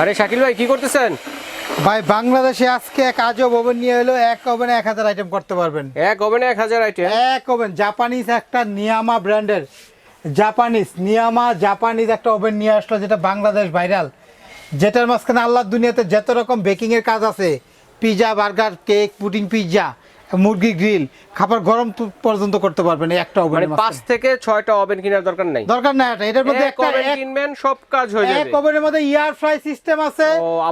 আরে শাকিল ভাই কি করতেছেন? ভাই বাংলাদেশে আজকে এক আজব ওভেন নিয়ে এলো এক ওভেনে এক হাজার আইটেম করতে পারবেন। এক ওভেনে এক হাজার আইটেম এক ওভেন জাপানিজ একটা নিয়ামা ব্র্যান্ডের জাপানিজ নিয়ামা জাপানিজ একটা ওভেন নিয়ে আসলো যেটা বাংলাদেশ ভাইরাল যেটার মাঝখানে আল্লাহর দুনিয়াতে যত রকম বেকিং এর কাজ আছে pizza burger cake pudding pizza মুরগি গ্রিল খাবার গরম পর্যন্ত করতে পারবেন একটা মানে ওভেনের পাঁচ থেকে ছয়টা ওভেন কেনার দরকার নাই? দরকার নাই এটা এটার মধ্যে একটা ওভেন কিনবেন সব কাজ হয়ে যাবে। এক ওভেনের মধ্যে ইয়ার ফ্রাই সিস্টেম আছে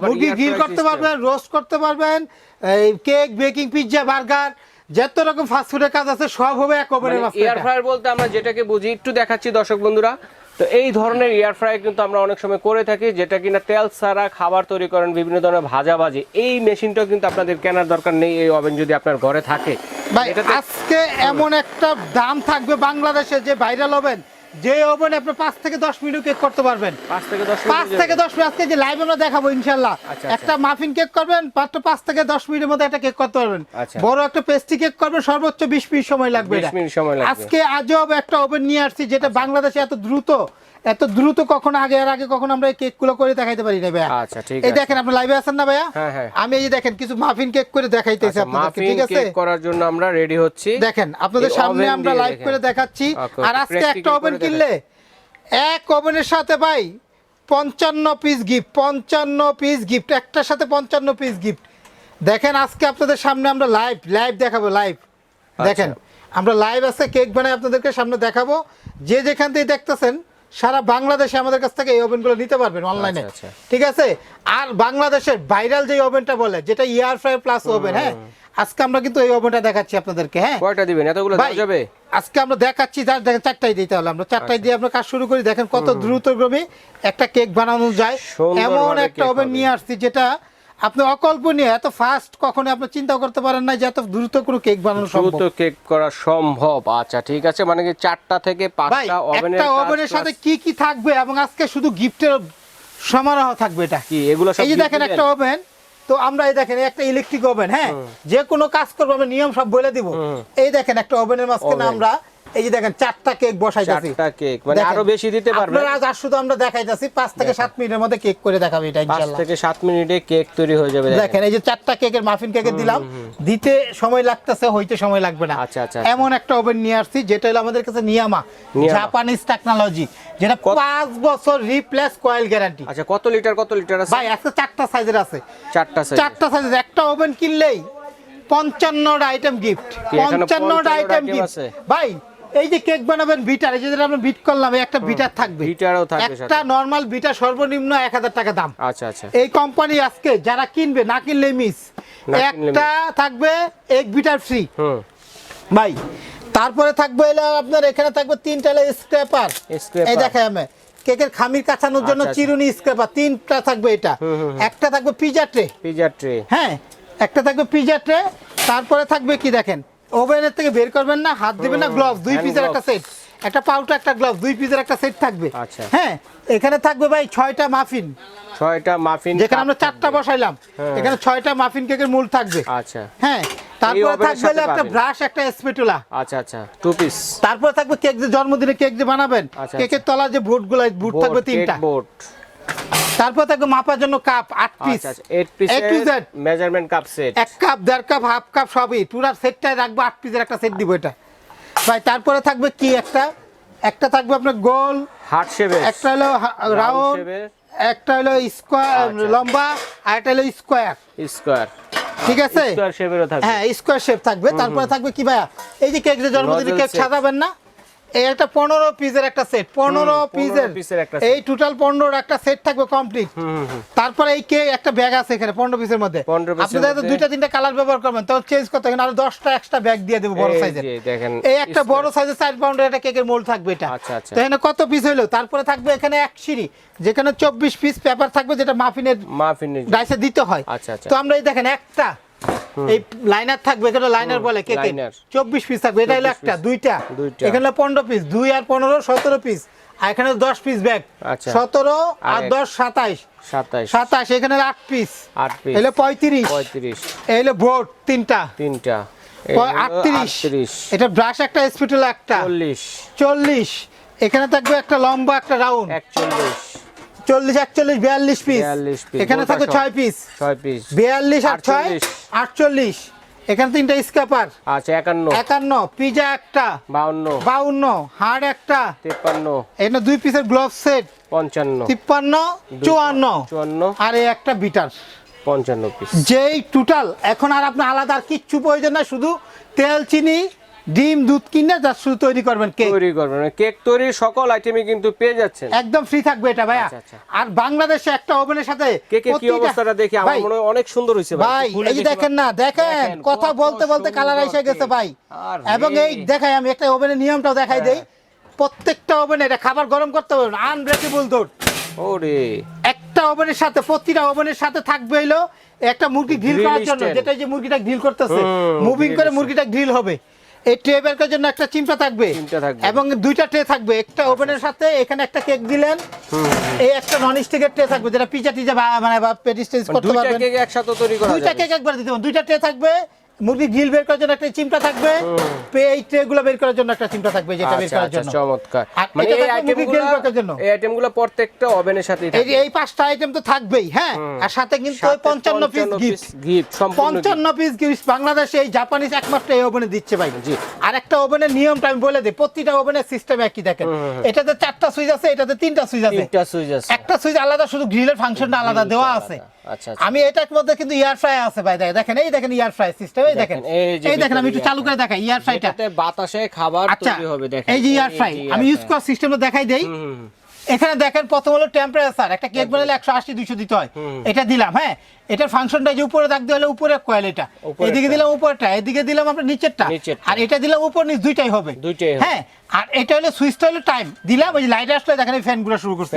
মুরগি গ্রিল করতে পারবেন রোস্ট করতে পারবেন এই কেক বেকিং পিৎজা বার্গার যত রকম ফাস্ট ফুডের কাজ আছে সব হবে এক ওভেনের এয়ার মাঝখানে ফ্রায়ার বলতে আমরা যেটাকে বুঝি একটু দেখাচ্ছি দর্শক বন্ধুরা। তো এই ধরনের এয়ার ফ্রাই কিন্তু আমরা অনেক সময় করে থাকি যেটা কিনা তেল ছাড়া খাবার তৈরি করেন বিভিন্ন ধরনের ভাজা ভাজি এই মেশিনটাও কিন্তু আপনাদের কেনার দরকার নেই এই ওভেন যদি আপনার ঘরে থাকে। ভাই আজকে এমন একটা দাম থাকবে বাংলাদেশে যে ভাইরাল হবেন যে ওভেনে আপনি পাঁচ থেকে দশ মিনিট কেক করতে পারবেন। পাঁচ থেকে দশ পাঁচ থেকে দশ মিনিট আজকে যে লাইভ আমরা দেখাবো ইনশাল্লাহ আচ্ছা, আচ্ছা। একটা মাফিন কেক করবেন মাত্র পাঁচ থেকে দশ মিনিটের মধ্যে একটা কেক করতে পারবেন। আচ্ছা। বড় একটা পেস্ট্রি কেক করবেন সর্বোচ্চ বিশ মিনিট সময় লাগবে 20 মিনিট সময় লাগবে। আজকে আজব একটা ওভেন নিয়ে আসছি যেটা বাংলাদেশে এত দ্রুত এত দ্রুত কখনো আগে আর আগে কখনো আমরা এই কেকগুলো করে দেখাইতে পারি না ভাইয়া। আচ্ছা, ঠিক আছে। এই দেখেন আপনি লাইভে আছেন না ভাইয়া? হ্যাঁ, হ্যাঁ। আমি এই দেখেন কিছু মাফিন কেক করে দেখাইতেছি আপনাদেরকে ঠিক আছে? কেক করার জন্য আমরা রেডি হচ্ছি। দেখেন আপনাদের সামনে আমরা লাইভ করে দেখাচ্ছি। আর আজকে একটা ওভেন কিনলে এক ওভেনের সাথে ভাই পঞ্চান্ন পিস গিফট পঞ্চান্ন পিস গিফট একটার সাথে পঞ্চান্ন পিস গিফট দেখেন আজকে আপনাদের সামনে আমরা লাইভ লাইভ দেখাবো লাইভ আচ্ছা। দেখেন আমরা লাইভ আছে কেক বানাই আপনাদেরকে সামনে দেখাবো। যে যেখান থেকে দেখতেছেন সারা বাংলাদেশে আমাদের কাছ থেকে এই ওভেনগুলো নিতে পারবেন অনলাইনে। আচ্ছা। ঠিক আছে? আর বাংলাদেশের ভাইরাল যে ওভেনটা বলে যেটা ইয়ার ফ্রাই প্লাস ওভেন হ্যাঁ? আজকে আমরা কিন্তু এই ওভেনটা দেখাচ্ছি আপনাদেরকে হ্যাঁ? কয়টা দিবেন? এতগুলো দেওয়া যাবে? আজকে আমরা দেখাচ্ছি যার দেখেন চারটাই দিতে হলে আমরা। চারটাই দিয়ে আমরা কাজ শুরু করি। দেখেন কত দ্রুতগ্রমী একটা কেক বানানো যায়। এমন একটা ওভেন নিয়ে আসছি যেটা আপনি অকল্পনীয় এত ফাস্ট কখনো আপনি চিন্তা করতে পারেন না যে এত দ্রুত কোনো কেক বানানো সম্ভব। দ্রুত কেক করা সম্ভব। আচ্ছা ঠিক আছে মানে কি চারটা থেকে ভাই পাঁচটা ওভেনের একটা ওভেনের সাথে কি কি থাকবে এবং আজকে শুধু গিফটের সমারোহ থাকবে এটা? কি এগুলো সব এই যে দেখেন একটা ওভেন তো আমরা এই দেখেন একটা ইলেকট্রিক ওভেন হ্যাঁ? যে কোনো কাজ করব আমরা নিয়ম সব বলে দিব। এই দেখেন একটা ওভেনের মাঝখানে। আমরা এই যে দেখেন চারটা কেক বসাইতেছি। চারটা কেক মানে আরও বেশি দিতে পারবেন। আপনারা আজ শুধু আমরা দেখাইতেছি পাঁচ থেকে সাত মিনিটের মধ্যে কেক করে দেখাবো এটা পাঁচ ইনশাল্লাহ থেকে সাত মিনিটে কেক তৈরি হয়ে যাবে দেখেন। এই যে চারটা কেকের মাফিন কেকের দিলাম। দিতে সময় লাগতেছে হইতে সময় লাগবে না। আচ্ছা, আচ্ছা, এমন একটা ওভেন নিয়ে আসছি যেটা হলো আমাদের কাছে নিয়ামা। জাপানিজ টেকনোলজি যেটা কত- পাঁচ বছর রিপ্লেস কয়েল গ্যারান্টি আচ্ছা কত লিটার কত লিটার আছে? ভাই আজকে চারটা সাইজের আছে। চারটা সাইজ চারটা সাইজের একটা ওভেন কিনলেই পঞ্চান্নটা আইটেম গিফট পঞ্চান্নটা আইটেম গিফট আছে? ভাই এই যে কেক বানাবেন বিটার এই যে আমরা বিট করলাম একটা বিটার থাকবে। বিটারও থাকবে একটা। নর্মাল বিটার সর্বনিম্ন এক হাজার টাকা দাম। আচ্ছা আচ্ছা। এই কোম্পানি আজকে যারা কিনবে না কিনলে মিস একটা থাকবে এক বিটার ফ্রি হুম। ভাই তারপরে থাকবে এলো আপনার এখানে থাকবে তিনটা স্ক্র্যাপার এই দেখাই আমি কেকের খামির কাছানোর জন্য আচ্ছা, আচ্ছা। চিরুনি স্ক্র্যাপার তিনটা থাকবে এটা। একটা থাকবে পিজা ট্রে পিজা ট্রে হ্যাঁ একটা থাকবে পিজা ট্রে তারপরে থাকবে কি দেখেন? ওভেনের থেকে বের করবেন না হাত দিবেন না গ্লাভস দুই পিসের একটা সেট একটা পাউটা একটা গ্লাভস দুই পিসের একটা সেট থাকবে। আচ্ছা। হ্যাঁ এখানে থাকবে ভাই ছয়টা মাফিন ছয়টা মাফিন যেখানে আমরা চারটা বসাইলাম এখানে ছয়টা মাফিন কেকের মূল থাকবে। আচ্ছা। হ্যাঁ তারপরে oven থাকবে একটা ব্রাশ একটা স্পেটুলা আচ্ছা আচ্ছা টু পিস তারপরে থাকবে কেক যে জন্মদিনে কেক যে বানাবেন আচ্ছা, কেকের তলা যে বুটগুলো বুট থাকবে তিনটা। বোর্ড তারপর থাকবে মাপার জন্য কাপ আট piece eight piece A measurement cup set এক কাপ দেড় কাপ হাফ কাপ সবই। পুরা সেটটাই রাখব আট পিসের একটা সেট দিব এটা। ভাই তারপরে থাকবে কি একটা? একটা থাকবে আপনার গোল। হার্ট শেপে একটা হলো রাউন্ড। একটা হলো স্কোয়ার আচ্ছা। লম্বা আর একটা হলো স্কোয়ার স্কোয়ার ঠিক আছে? স্কোয়ার শেপেরও থাকবে। হ্যাঁ স্কোয়ার শেপ থাকবে। তারপরে থাকবে কি ভাইয়া? এই যে কেক যে জন্মদিনে Nozzle কেক সাজাবেন না? এই একটা পনেরো পিসের একটা সেট পনেরো 15 পিসের। এই টোটাল পনেরোর একটা সেট থাকবে কমপ্লিট তারপরে এই কেক একটা ব্যাগ আছে এখানে পনেরো পিসের মধ্যে। আপনি দুইটা তিনটা কালার ব্যবহার করবেন তখন চেঞ্জ করতে হবে। আরও দশটা এক্সট্রা ব্যাগ দিয়ে দেবো বড় সাইজের দেখেন এই একটা বড় সাইজের চার পাউন্ডের একটা কেকের মোল্ড থাকবে এটা। আচ্ছা, আচ্ছা। তো এখানে কত পিস হইল তারপরে থাকবে এখানে এক সিঁড়ি যেখানে চব্বিশ পিস পেপার থাকবে যেটা মাফিনের মাফিনের ডাইসে দিতে হয়। আচ্ছা, আচ্ছা। তো আমরা এই দেখেন একটা এই লাইনার থাকবে এখানে লাইনার বলে। চব্বিশ পিস থাকবে এটা হলো একটা দুইটা। এখানে পনেরো পিস দুই আর পনেরো সতেরো পিস আর এখানে দশ পিস ব্যাগ আচ্ছা। সতেরো আর দশ সাতাইশ। সাতাশ এখানে আট পিস আট পিস এলো পঁয়ত্রিশ। পঁয়ত্রিশ। এলো বোর্ড তিনটা। তিনটা। আটত্রিশ। আটত্রিশ। এটা ব্রাশ একটা স্পিটুলা একটা। চল্লিশ। চল্লিশ। এখানে থাকবে একটা লম্বা একটা রাউন্ড একচল্লিশ। চল্লিশ একচল্লিশ বিয়াল্লিশ পিস এখানে সহ। ছয় পিস ছয় পিস বিয়াল্লিশ আর ছয় আটচল্লিশ। এখানে তিনটা স্কাপার আচ্ছা একান্ন। একান্ন পিজা একটা। বাউন্ন। বাউন্ন হার্ড একটা। তেপ্পান্ন। এখানে দুই পিসের গ্লোভ সেট পঞ্চান্ন। তিপ্পান্ন চুয়ান্ন। চুয়ান্ন। আর এই একটা বিটার পঞ্চান্ন পিস যেই টোটাল এখন আর আপনার আলাদা আর কিচ্ছু প্রয়োজন না শুধু তেল চিনি ডিম দুধ কিনে যা শুধু তৈরি করবেন কেক তৈরি করবেন। কেক তৈরির সকল আইটেমই কিন্তু পেয়ে যাচ্ছেন। একদম ফ্রি থাকবে এটা ভাইয়া। আচ্ছা, আচ্ছা। আর বাংলাদেশে একটা ওভেনের সাথে কেকের কি অবস্থাটা দেখি আমার মনে হয় অনেক সুন্দর হয়েছে ভাই। এই যে দেখেন না দেখেন কথা বলতে বলতে কালার এসে গেছে ভাই। এবং এই দেখাই আমি একটা ওভেনের নিয়মটাও দেখাই দেই। প্রত্যেকটা ওভেনে এটা খাবার গরম করতে হবে আনব্রেকেবল দৌড় ওরে। একটা ওভেনের সাথে প্রতিটা ওভেনের সাথে থাকবে হইল একটা মুরগি গ্রিল করার জন্য যেটা এই যে মুরগিটা গ্রিল করতেছে। মুভিং করে মুরগিটা গ্রিল হবে। এই ট্রে বের জন্য একটা চিমটা থাকবে। এবং দুইটা ট্রে থাকবে। একটা ওভেনের সাথে এখানে একটা কেক দিলেন। এই একটা নন স্টিকের ট্রে থাকবে যেটা পিজা টিজা মানে পেটিস টেস্ট করতে দুইটা পারবেন। কেক একসাথে তৈরি করা দুইটা কেক একবার দিতে পারবেন দুইটা ট্রে থাকবে মুরগি গ্রিল বের করার জন্য একটা চিমটা থাকবে। এই ট্রে গুলো বের করার জন্য একটা চিমটা থাকবে যেটা বের আচ্ছা করার আচ্ছা জন্য। চমৎকার। মানে এই আইটেমগুলো করার জন্য। এই আইটেমগুলো প্রত্যেকটা ওভেনের সাথেই এই থাকবে যে এই পাঁচটা আইটেম তো থাকবেই হ্যাঁ? আর সাথে কিন্তু ওই সাথে পঞ্চান্ন পিস গিফট গিফট সম্পূর্ণ gift। পঞ্চান্ন পিস গিফট বাংলাদেশে এই জাপানিজ একমাত্র এই ওভেনে দিচ্ছে ভাই। জি। আর একটা ওভেনের নিয়মটা আমি বলে দিই প্রতিটা ওভেনের সিস্টেম একই দেখেন। এটাতে চারটা সুইচ আছে এটাতে তিনটা সুইচ আছে। তিনটা সুইচ আছে। একটা সুইচ আলাদা শুধু গ্রিলের ফাংশনটা আলাদা দেওয়া আছে। আমি এটার মধ্যে কিন্তু ইয়ার ফ্রাই আছে ভাই দেখেন দেখেন এই দেখেন ইয়ার ফ্রাই সিস্টেম এই দেখেন। এই দেখেন আমি একটু চালু করে দেখাই ইয়ার ফ্রাইটা বাতাসে খাবার আচ্ছা তৈরি হবে দেখেন। এই যে ইয়ার ফ্রাই আমি ইউজ। করার সিস্টেমটা দেখাই দেই। এখানে দেখেন প্রথম হলো টেম্পারেচার একটা কেক বানালে একশো আশি দুইশো দিতে হয় এটা দিলাম হ্যাঁ? এটার ফাংশনটা যে উপরে দিয়ে হলে উপরে কয়েল এটা। এদিকে দিলাম উপরটা এদিকে দিলাম আপনার নিচেরটা। আর এটা দিলাম উপর নিচ দুইটাই হবে। হ্যাঁ? আর এটা হলো সুইচটা হলো টাইম দিলাম ওই লাইট আসলে দেখেন ফ্যান ঘোরা শুরু করছে।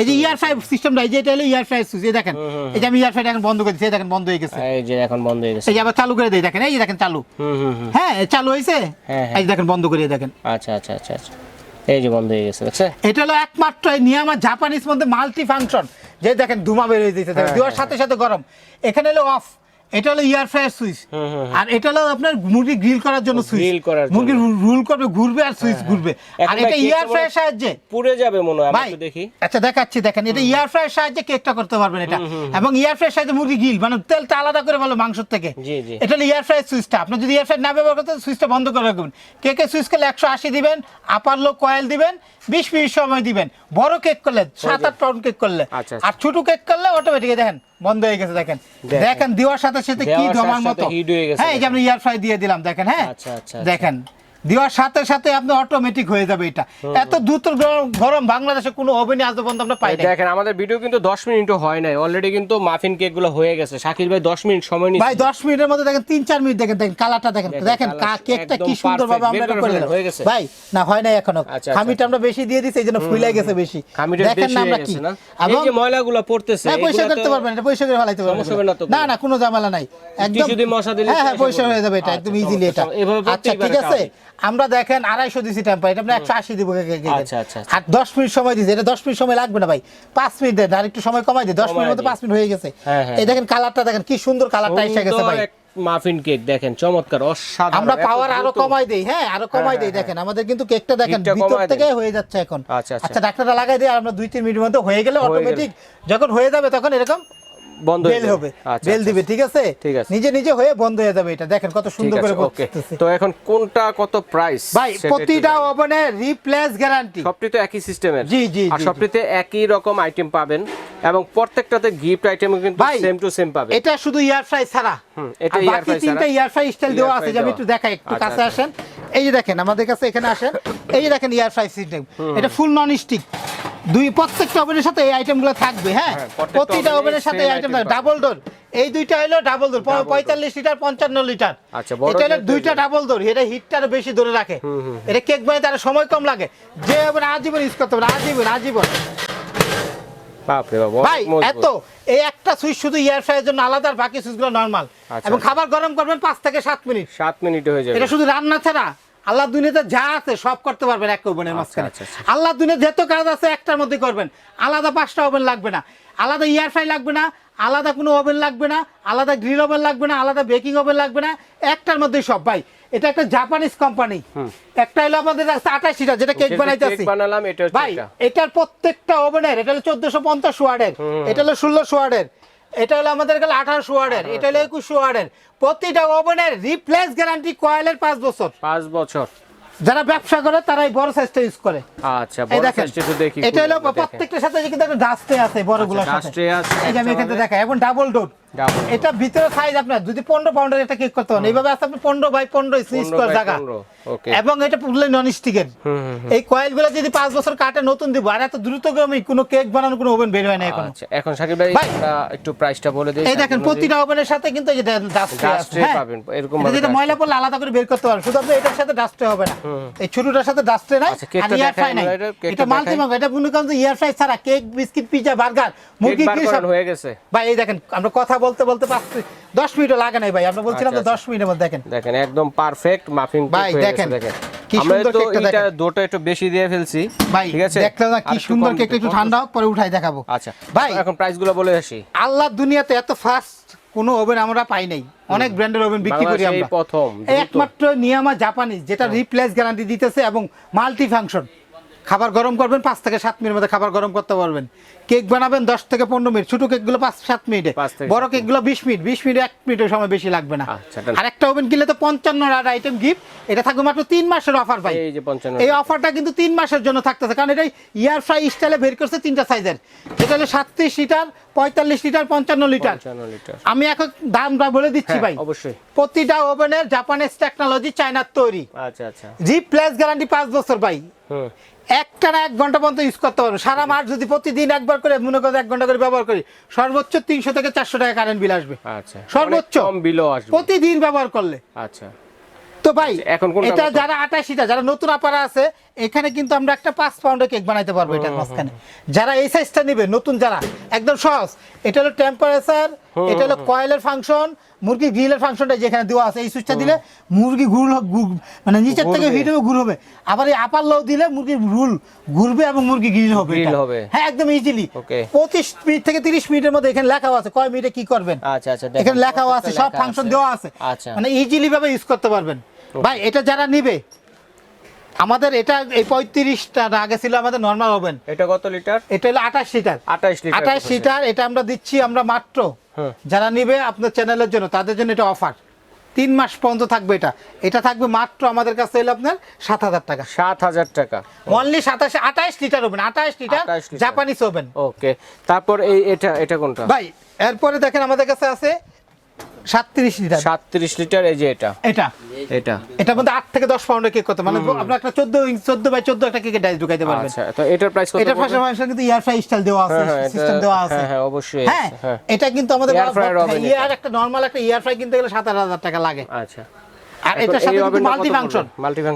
এই যে ইয়ার ফ্রাই সিস্টেমটা এই যে এটা হলো ইয়ার ফ্রাই সুইচ এই দেখেন। এই যে আমি ইয়ার ফ্রাইটা এখন বন্ধ করে দিচ্ছি দেখেন বন্ধ হয়ে গেছে। এই যে এখন বন্ধ হয়ে গেছে। এই যে আবার চালু করে দিই দেখেন এই যে দেখেন চালু। হুম হুম হুম। হ্যাঁ চালু হয়েছে? হ্যাঁ, হ্যাঁ। এই দেখেন বন্ধ করে দেখেন। আচ্ছা আচ্ছা আচ্ছা আচ্ছা। এই যে বন্ধ হয়ে গেছে দেখছে? এটা হলো একমাত্র এই নিয়ামা জাপানিজ মধ্যে মাল্টি ফাংশন যে দেখেন ধুমা বের হয়ে দিতে দেওয়ার সাথে সাথে গরম। এখানে হলো অফ এটা হলো ইয়ার ফ্রায়ার সুইচ আর এটা হলো আপনার মুরগি গ্রিল করার জন্য সুইচ করার মুরগি রুল করবে ঘুরবে আর সুইচ ঘুরবে। আর এটা ইয়ার ফ্রায়ার সাহায্যে। পুড়ে যাবে মনে হয় আমি দেখি। আচ্ছা দেখাচ্ছি দেখেন। এটা ইয়ার ফ্রায়ার সাহায্যে কেকটা করতে পারবেন এটা। এবং ইয়ার ফ্রায়ার সাহায্যে মুরগি গ্রিল মানে তেলটা আলাদা করে ভালো মাংসের থেকে। এটা হলো ইয়ার ফ্রায়ার সুইচটা আপনি যদি ইয়ার ফ্রায়ার না ব্যবহার করতে সুইচটা বন্ধ করে রাখবেন। কেকে সুইচ করলে একশো আশি দিবেন আপার লো কয়েল দিবেন বিশ মিনিট সময় দিবেন। বড় কেক করলে সাত আট পাউন্ড কেক করলে। আচ্ছা, আচ্ছা। আর ছোট কেক করলে অটোমেটিক দেখেন বন্ধ হয়ে গেছে দেখেন দেখেন। দেওয়ার সাথে সাথে কি ধমার জমার মতো হয়ে এই যে আমরা ইয়ার ফ্রাই দিয়ে দিলাম দেখেন হ্যাঁ আচ্ছা, আচ্ছা, আচ্ছা। দেখেন দেওয়ার সাথে সাথে আপনি অটোমেটিক হয়ে যাবে এটা। এত দ্রুত গরম- বাংলাদেশে কোনো ওভেনে আজ পর্যন্ত আমরা পাই দেখেন আমাদের ভিডিও কিন্তু 10 মিনিটও হয় নাই। অলরেডি কিন্তু মাফিন কেকগুলো হয়ে গেছে। শাকিল ভাই 10 মিনিট সময় নিচ্ছে। ভাই দশ মিনিটের মধ্যে দেখেন তিন চার মিনিট দেখেন দেখেন কালারটা দেখেন। দেখেন, কেকটা কি সুন্দর ভাবে আমরা এটা করে হয়ে গেছে? ভাই না হয় নাই এখনও। আচ্ছা, খামিটা আমরা বেশি দিয়ে দিছি এই জন্য ফুলে গেছে বেশি। খামিটা দেখেন না আমরা কি। না? এই যে ময়লাগুলো পড়তেছে হ্যাঁ পয়সা করতে পারবেন এটা পয়সা করে ফেলাইতে পারবেন না। না না কোনো ঝামেলা নাই। একদম দিয়ে মশলা দিলে হ্যাঁ হ্যাঁ পয়সা হয়ে যাবে এটা একদম আচ্ছা, ইজিলি এটা। আচ্ছা ঠিক আছে। আমরা দেখেন আড়াইশো দিছি টেম্পার এটা আমরা একশো আশি দিব আচ্ছা, আচ্ছা, আচ্ছা। আর দশ মিনিট সময় দিছি এটা দশ মিনিট সময় লাগবে না ভাই। পাঁচ মিনিট দেন আর একটু সময় কমাই দিই দশ মিনিট মধ্যে পাঁচ মিনিট হয়ে গেছে। হ্যাঁ, হ্যাঁ। এই দেখেন কালারটা দেখেন কি সুন্দর কালারটা এসে গেছে ভাই। মাফিন কেক দেখেন চমৎকার অসাধারণ আমরা পাওয়ার আরও কমাই দেই হ্যাঁ আরও কমাই দেই হ্যাঁ, দেখেন আমাদের কিন্তু কেকটা দেখেন ভিতর থেকে হয়ে যাচ্ছে এখন। আচ্ছা, ডাক্তারটা লাগাই দিই আর আমরা দুই তিন মিনিটের মধ্যে হয়ে গেলে। অটোমেটিক যখন হয়ে যাবে তখন এরকম বন্ধ বেল হবে। বেল দিবে ঠিক আছে? ঠিক আছে। নিজে নিজে হয়ে বন্ধ হয়ে যাবে এটা। দেখেন কত সুন্দর করে করতেছে তো এখন কোনটা কত প্রাইস ভাই প্রতিটা ওভেনে রিপ্লেস গ্যারান্টি সবটি একই সিস্টেমের জি, জি, আর সবটিতে একই রকম আইটেম পাবেন এবং প্রত্যেকটাতে গিফট আইটেম কিন্তু সেম টু সেম পাবেন। এটা শুধু ইয়ার ফ্রাই ছাড়া। এটা বাকি fry তিনটা ইয়ার ফ্রাই স্টাইল দেওয়া আছে আমি একটু দেখাই একটু আচ্ছা, কাছে আচ্ছা। আসেন। এই যে দেখেন আমাদের কাছে এখানে আসেন। এই যে দেখেন ইয়ার ফ্রাই সিস্টেম এটা ফুল নন স্টিক দুই প্রত্যেকটা ওভেনের সাথে এই আইটেমগুলো থাকবে হ্যাঁ? হ্যাঁ, প্রতিটা ওভেনের সাথে এই আইটেম থাকবে। ডাবল ডোর এই দুইটা হলো ডাবল ডোর Double door। পঁয়তাল্লিশ লিটার পঞ্চান্ন লিটার আচ্ছা, বড় এটা হলো দুইটা ডাবল ডোর এটা হিটটা বেশি ধরে রাখে। এটা কেক বানাতে আরও সময় কম লাগে। যে ওভেন আজীবন ইউজ করতে পারে আজীবন আজীবন। বাপরে বাবা ভাই এত এই একটা সুইচ শুধু ইয়ার ফ্রাইয়ের জন্য আলাদা আর বাকি সুইচগুলো নর্মাল আচ্ছা। এবং খাবার গরম করবেন পাঁচ থেকে সাত মিনিট। সাত মিনিট হয়ে যাবে। এটা শুধু রান্না ছাড়া। আল্লাহ দুনিয়াতে যা আছে সব করতে পারবেন এক ওভেনের মাঝখানে। আচ্ছা, আচ্ছা। আল্লাহ দুনিয়া যত কাজ আছে একটার মধ্যে করবেন। আলাদা পাঁচটা ওভেন লাগবে না। আলাদা ইয়ার ফ্রাই লাগবে না আলাদা কোনো ওভেন লাগবে না আলাদা গ্রিল ওভেন লাগবে না আলাদা বেকিং ওভেন লাগবে না একটার মধ্যেই সব। ভাই এটা একটা জাপানিজ কোম্পানি একটা হলো আমাদের আছে আঠাশ লিটার যেটা কেক বানাইতেছি বানালাম, এটা ভাই এটার প্রত্যেকটা ওভেনের এটা হলো চোদ্দশো পঞ্চাশ ওয়ার্ডের এটা হলো ষোলোশো ওয়ার্ডের। এটা হলো আমাদের গেলে আঠারোশো ওয়ার্ডের এটা হলো একুশশো ওয়ার্ডের। প্রতিটা ওভেনের রিপ্লেস গ্যারান্টি কয়েলের পাঁচ বছর। পাঁচ বছর। যারা ব্যবসা করে তারা এই বড় সাইজটা ইউজ করে। আচ্ছা বড় দেখেন সাইজটা দেখি এটা হলো প্রত্যেকটার সাথে কিন্তু একটা ডাস্টে আছে বড়গুলোর আচ্ছা, সাথে। dust আছে, এই যে আমি একটা এখানে। দেখাই এখন ডাবল ডোর। এটা ভিতরে সাইজ আপনার যদি পনেরো পাউন্ডের একটা কেক করতে হন এইভাবে আছে আপনি পনেরো বাই পনেরো স্কোয়ার জায়গা। এবং এটা পুরো নন স্টিকের এই কয়েলগুলো যদি পাঁচ বছর কাটে নতুন দিব আর এত দ্রুত আমি কোনো কেক বানানোর কোনো ওভেন বের হয় না এখন। আচ্ছা এখন শাকিব ভাই একটু প্রাইসটা বলে দিই এই দেখেন প্রতিটা ওভেনের সাথে কিন্তু এই যে ডাস্ট পাবেন, এরকম যেটা ময়লা পড়লে আলাদা করে বের করতে পারবেন। শুধু আপনি এটার সাথে ডাস্টে হবে না। এই ছোটটার সাথে ডাস্টে নাই আচ্ছা, আর ইয়ার ফ্রাই নাই। এটা, এটা মাল্টি দেখাই। এটা মনে করেন ইয়ার ফ্রাই ছাড়া কেক বিস্কিট পিজা বার্গার মুরগি করানো সব হয়ে গেছে। ভাই এই দেখেন আমরা কথা বলতে বলতে পাঁচ দশ মিনিটও লাগে নাই ভাই। আমরা বলছিলাম আচ্ছা, তো দশ মিনিটের মধ্যে দেখেন। দেখেন একদম পারফেক্ট কেক ভাই, দেখেন, দেখেন। আমরা তো এটা দেখেন। একটু বেশি দিয়ে ফেলছি ভাই ঠিক আছে? দেখলাম না কি সুন্দর কম একটু ঠান্ডা হোক পরে উঠাই দেখাবো। আচ্ছা ভাই এখন প্রাইসগুলো বলে আসি। আল্লাহ দুনিয়াতে এত ফাস্ট কোনো ওভেন আমরা পাই নাই। অনেক ব্র্যান্ডের ওভেন বিক্রি করি আমরা। প্রথম, একমাত্র নিয়ামা জাপানিজ যেটা রিপ্লেস গ্যারান্টি দিতেছে এবং মাল্টি ফাংশন খাবার গরম করবেন পাঁচ থেকে সাত মিনিটের মধ্যে খাবার গরম করতে পারবেন। কেক বানাবেন দশ থেকে পনেরো মিনিট ছোট কেকগুলো পাঁচ সাত মিনিটে। বড় কেকগুলো বিশ মিনিট বিশ মিনিট এক মিনিটের সময় বেশি লাগবে না। আচ্ছা, আর একটা ওভেন কিনলে তো পঞ্চান্ন আইটেম গিফট এটা থাকবে মাত্র তিন মাসের অফার পাই এই অফারটা কিন্তু তিন মাসের জন্য থাকতেছে কারণ এটা ইয়ার ফ্রাই স্টাইলে বের করছে তিনটা সাইজের এটা হলো সাতত্রিশ লিটার পঁয়তাল্লিশ লিটার পঞ্চান্ন লিটার। আমি এখন দামটা বলে দিচ্ছি হ্যাঁ, ভাই। অবশ্যই। প্রতিটা ওভেনের জাপানিজ টেকনোলজি চায়নার তৈরি। আচ্ছা আচ্ছা। রিপ্লেস গ্যারান্টি পাঁচ বছর ভাই। একটা না এক ঘণ্টা পর্যন্ত ইউজ করতে পারব। সারা মাস যদি প্রতিদিন একবার করে মনে করো এক ঘণ্টা করে ব্যবহার করি সর্বোচ্চ তিনশো থেকে চারশো টাকা কারেন্ট বিল আসবে। আচ্ছা সর্বোচ্চ। বিলও আসবে। প্রতিদিন ব্যবহার করলে। আচ্ছা। তো ভাই এখন এটা যারা আটাশিটা যারা নতুন আপারা আছে এখানে কিন্তু আমরা একটা পাঁচ পাউন্ডের কেক বানাইতে পারব এটার মাঝখানে। যারা এই সাইজটা নিবে নতুন যারা একদম সহজ। এটা হলো টেম্পারেচার এটা হলো কয়েলের ফাংশন মুরগি গ্রিলের ফাংশনটা যেখানে দেওয়া আছে এই সুইচটা দিলে মুরগি ঘুর মানে নিচের থেকে ঘুরবে। ভিডিও ঘুর হবে আবার এই আপার লো দিলে মুরগি রুল ঘুরবে এবং মুরগি গ্রিল হবে। হ্যাঁ একদম ইজিলি পঁচিশ মিনিট থেকে তিরিশ মিনিটের মধ্যে এখানে লেখাও আছে। কয় মিনিটে কি করবেন? আচ্ছা আচ্ছা এখানে লেখাও আছে সব ফাংশন দেওয়া আছে। আচ্ছা। মানে ইজিলি ভাবে ইউজ করতে পারবেন। ভাই এটা যারা নিবে আমাদের এটা এই পঁয়ত্রিশটা আগে ছিল আমাদের নর্মাল ওভেন এটা কত লিটার এটা হলো আঠাশ লিটার 28 লিটার আঠাশ। লিটার এটা আমরা দিচ্ছি আমরা মাত্র। যারা নিবে আপনার চ্যানেলের জন্য তাদের জন্য এটা অফার তিন মাস পর্যন্ত থাকবে এটা। এটা থাকবে মাত্র আমাদের কাছে এলো আপনার সাত হাজার টাকা। সাত হাজার টাকা। অনলি সাতাশে আঠাশ লিটার ওভেন আঠাশ litre 28 litre. Japanese oven okay তারপর এই এটা এটা কোনটা? ভাই এরপরে দেখেন আমাদের কাছে আছে সাতত্রিশ লিটার। সাতত্রিশ লিটার এই যে এটা। এটা। এটা। এটার মধ্যে আট থেকে দশ পাউন্ডের কেক করতে মানে আপনি একটা চোদ্দ চোদ্দ বাই চোদ্দ একটা কেকের ডাইস ঢুকাইতে পারবেন। আচ্ছা তো এটার প্রাইস কত এটা পড়বে? পাশাপাশি কিন্তু এয়ার ফ্রাই স্টাইল দেওয়া আছে হ্যাঁ, হ্যাঁ, সিস্টেম দেওয়া আছে। হ্যাঁ, হ্যাঁ, অবশ্যই হ্যাঁ হ্যাঁ। এটা কিন্তু আমাদের এয়ার ফ্রাই ইয়ার একটা নর্মাল একটা এয়ার ফ্রাই কিনতে গেলে সাত আট হাজার টাকা লাগে। আচ্ছা। আর এটার সাথে কিন্তু oven মাল্টি ফাংশন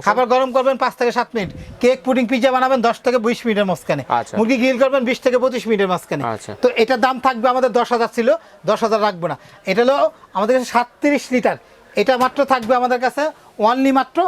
খাবার গরম করবেন পাঁচ থেকে সাত মিনিট। কেক পুডিং পিজা বানাবেন দশ থেকে বিশ মিনিটের মাঝখানে। আচ্ছা। মুরগি গ্রিল করবেন বিশ থেকে পঁচিশ মিনিটের মাঝখানে। আচ্ছা। তো এটার দাম থাকবে আমাদের দশ হাজার ছিল দশ হাজার রাখব না। এটা হলো আমাদের কাছে সাতত্রিশ লিটার। এটা মাত্র থাকবে আমাদের কাছে অনলি মাত্র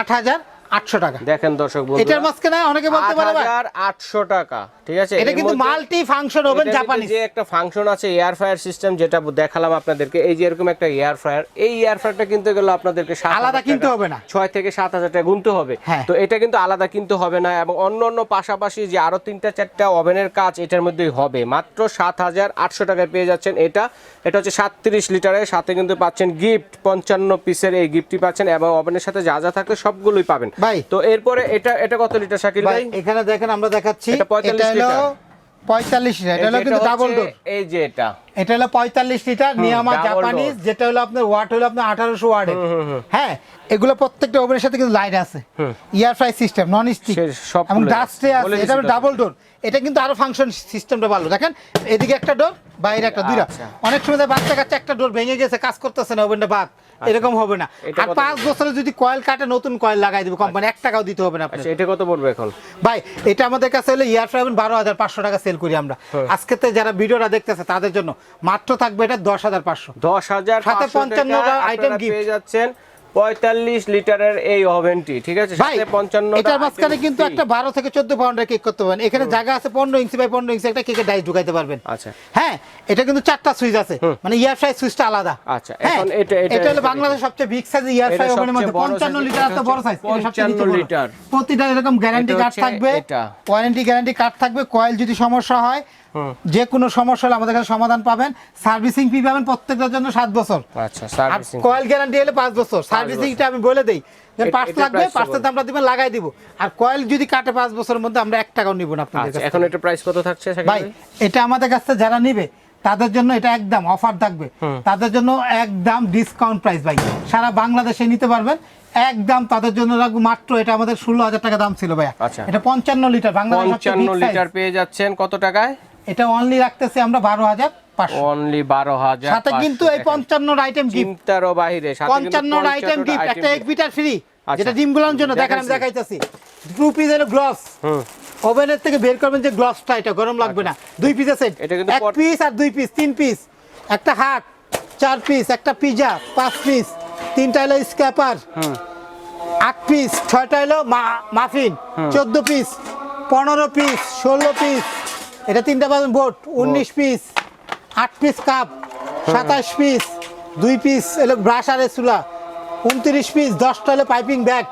আট হাজার আটশো টাকা। দেখেন দর্শক বন্ধুরা এটার মাঝখানে অনেকে বলতে পারে 8800 টাকা ঠিক আছে? এটা কিন্তু মাল্টি ফাংশন ওভেন জাপানিজ যে একটা ফাংশন আছে এয়ার ফ্রায়ার সিস্টেম যেটা দেখালাম আপনাদেরকে এই যে এরকম একটা এয়ার ফ্রায়ার এই এয়ার ফ্রায়ারটা কিনতে গেলে আপনাদেরকে আলাদা কিনতে হবে না। ছয় থেকে সাত হাজার টাকা গুনতে হবে। হ্যাঁ। তো এটা কিন্তু আলাদা কিনতে হবে না এবং অন্য অন্য পাশাপাশি যে আরও তিনটা চারটা ওভেনের কাজ এটার মধ্যেই হবে। মাত্র সাত হাজার আটশো টাকায় পেয়ে যাচ্ছেন এটা। এটা হচ্ছে সাতত্রিশ লিটারের সাথে কিন্তু পাচ্ছেন গিফট পঞ্চান্ন পিসের এই গিফটটি পাচ্ছেন এবং ওভেনের সাথে যা যা থাকলে সবগুলোই পাবেন। ভাই। তো এরপরে এটা এটা কত লিটার শাকিল ভাই এখানে দেখেন আমরা দেখাচ্ছি এটা 45 লিটার। পঁয়তাল্লিশ লিটার এটা হলো কিন্তু ডাবল ডোর এই যে এটা এটা হলো পঁয়তাল্লিশ লিটার নিয়ামা জাপানিজ যেটা হলো আপনার ওয়াট হলো আপনার আঠারোশো ওয়ার্ডের হ্যাঁ এগুলো প্রত্যেকটা ওভেনের সাথে কিন্তু লাইট আছে। Air fry system non stick এবং ডাস্টে আছে। এটা হলো ডাবল ডোর এটা কিন্তু আরও ফাংশন সিস্টেমটা ভালো। দেখেন এদিকে একটা ডোর বাইরে একটা দুইটা। আচ্ছা। অনেক সময় বাচ্চা কাচ্চা একটা ডোর ভেঙে গেছে কাজ করতেছে না ওভেনটা বাদ। এরকম হবে না। আর পাঁচ বছরে যদি কয়েল কাটে নতুন কয়েল লাগাই দিবে কোম্পানি এক টাকাও দিতে হবে না আপনার আচ্ছা এটা কত পড়বে এখন? ভাই এটা আমাদের কাছে হলো ইয়ার ফ্রাই বারো হাজার পাঁচশো টাকা সেল করি আমরা। আজকে যারা ভিডিওটা দেখতেছে তাদের জন্য মাত্র থাকবে এটা দশ হাজার পাঁচশো। দশ হাজার সাথে 55 টা item gift। পেয়ে যাচ্ছেন পঁয়তাল্লিশ লিটারের এই ওভেনটি ঠিক আছে? সাথে পঞ্চান্ন এটার মাঝখানে কিন্তু একটা বারো থেকে চোদ্দ পাউন্ডের কেক করতে পারবেন। এখানে জায়গা আছে পনেরো ইঞ্চি বাই পনেরো ইঞ্চি একটা কেকের ডাইস ঢুকাইতে পারবেন। আচ্ছা। হ্যাঁ এটা কিন্তু চারটা সুইচ আছে। মানে ইয়ার ফ্রাই সুইচটা আলাদা। আচ্ছা, হ্যাঁ, এখন এটা- হলো এটা বাংলাদেশ সবচেয়ে বিগ সাইজ ইয়ার ফ্রাই ওভেনের মধ্যে। পঞ্চান্ন লিটার এত বড় সাইজ 55 লিটার। প্রতিটা এরকম গ্যারান্টি কার্ড থাকবে। ওয়ারেন্টি গ্যারান্টি কার্ড থাকবে। কয়েল যদি সমস্যা হয় যে কোনো সমস্যা হলে আমাদের কাছে সমাধান পাবেন। সার্ভিসিং ফি পাবেন প্রত্যেকটার জন্য সাত বছর। আচ্ছা সার্ভিসিং কয়েল গ্যারান্টি হলে পাঁচ বছর। সার্ভিসিংটা আমি বলে দেই লাগবে দিবেন লাগাই দিব। আর কয়েল যদি কাটে পাঁচ বছরের মধ্যে আমরা এক টাকাও নিব না আপনাদের আচ্ছা এখন এটা প্রাইস কত থাকছে ভাই এটা আমাদের কাছ যারা নিবে তাদের জন্য এটা একদম অফার থাকবে। তাদের জন্য একদম ডিসকাউন্ট প্রাইস ভাই। সারা বাংলাদেশে নিতে পারবেন একদম তাদের জন্য রাখব মাত্র এটা আমাদের ষোলো হাজার টাকা দাম ছিল ভাইয়া। আচ্ছা। এটা পঞ্চান্ন লিটার বাংলাদেশ পঞ্চান্ন লিটার পেয়ে যাচ্ছেন কত টাকায়? এটা অনলি রাখতেছি আমরা বারো হাজার অনলি বারো হাজার সাথে কিন্তু এই পঞ্চান্ন আইটেম গিফট চিন্তারও বাহিরে সাথে পঞ্চান্ন আইটেম গিফট একটা এক। বিটার ফ্রি আচ্ছা। যেটা ডিমগুলোর জন্য দেখেন আমি দেখাইতেছি। টু পিস গ্লাভস ওভেনের থেকে বের করবেন যে গ্লাভসটা এটা গরম লাগবে না। দুই পিসের সেট এক পিস আর দুই পিস তিন পিস একটা হাট চার পিস একটা পিজা পাঁচ পিস তিনটা হলো স্ক্যাপার আট পিস ছয়টা হলো মাফিন চোদ্দ পিস পনেরো পিস ষোলো পিস এটা তিনটা পাবেন বোট উনিশ পিস আট পিস কাপ সাতাশ পিস দুই পিস এলো ব্রাশ আর চুলা উনত্রিশ পিস দশটা হলো পাইপিং ব্যাগ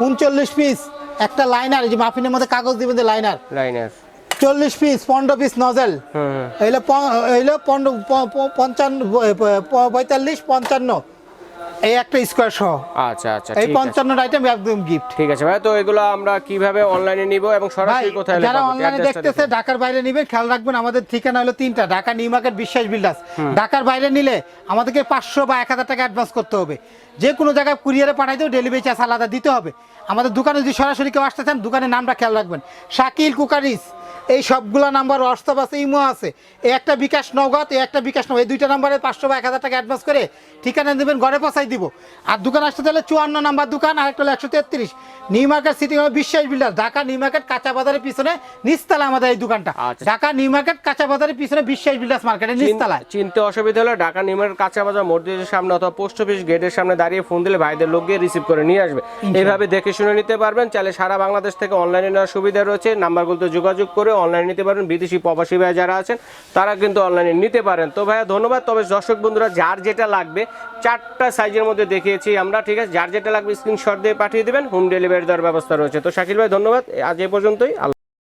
উনচল্লিশ পিস একটা লাইনার যে মাফিনের মধ্যে কাগজ দিবেন যে লাইনার লাইনার চল্লিশ পিস পনেরো পিস নজেল প- এইলো পনেরো পঞ্চান্ন পঁয়তাল্লিশ পঞ্চান্ন। এই একটা স্কোয়ার সহ। আচ্ছা আচ্ছা এই ঠিক আছে। পঞ্চান্ন আইটেম একদম গিফট ঠিক আছে ভাই তো এগুলো আমরা কীভাবে অনলাইনে নিব এবং সরাসরি কোথায় যারা অনলাইনে দেখতেছে ঢাকার বাইরে নিবেন খেয়াল রাখবেন আমাদের ঠিকানা হলো তিনটা Dhaka new market Biswas builders ঢাকার বাইরে নিলে আমাদেরকে পাঁচশো বা এক হাজার টাকা অ্যাডভান্স করতে হবে। যে কোনো জায়গায় কুরিয়ারে পাঠাই দেবো ডেলিভারি চার্জ আলাদা দিতে হবে। আমাদের দোকানে যদি সরাসরি কেউ আসতে চান দোকানের নামটা খেয়াল রাখবেন। শাকিল কুকারিস। এই সবগুলো নাম্বার হোয়াটসঅ্যাপ আছে ইমো আছে। এই একটা বিকাশ নগদ এই একটা বিকাশ নগদ। এই দুইটা নাম্বারে পাঁচশো বা এক হাজার টাকা অ্যাডভান্স করে ঠিকানা দেবেন ঘরে পৌঁছাই দিব। আর দোকান আসতে তাহলে চুয়ান্ন নাম্বার দোকান আর একটা হলো একশো তেত্রিশ। New market city Biswas builder Dhaka new market কাঁচা বাজারের পিছনে নিচতলা আমাদের এই দোকানটা। আচ্ছা। ঢাকা নিউ মার্কেট কাঁচা বাজারের পিছনে বিশ্বাস বিল্ডার্স মার্কেটের চিন- চিনতে অসুবিধা হলে ঢাকা নিমের কাঁচা বাজার মসজিদের সামনে অথবা পোস্ট অফিস গেটের সামনে দাঁড়িয়ে ফোন দিলে ভাইদের লোক গিয়ে রিসিভ করে নিয়ে আসবে। এইভাবে দেখে শুনে নিতে পারবেন। চাইলে সারা বাংলাদেশ থেকে অনলাইনে নেওয়ার সুবিধা রয়েছে। নাম্বারগুলোতে যোগাযোগ করে অনলাইনে নিতে পারেন। বিদেশি প্রবাসী ভাই যারা আছেন, তারা কিন্তু অনলাইনে নিতে পারেন। তো ভাইয়া, ধন্যবাদ। তবে দর্শক বন্ধুরা, যার যেটা লাগবে, চারটা সাইজের মধ্যে দেখিয়েছি আমরা, ঠিক আছে? যার যেটা লাগবে স্ক্রিনশট দিয়ে পাঠিয়ে দেবেন হোম ডেলিভারি দেওয়ার ব্যবস্থা রয়েছে। তো শাকিল ভাই, ধন্যবাদ। আজ এ পর্যন্তই।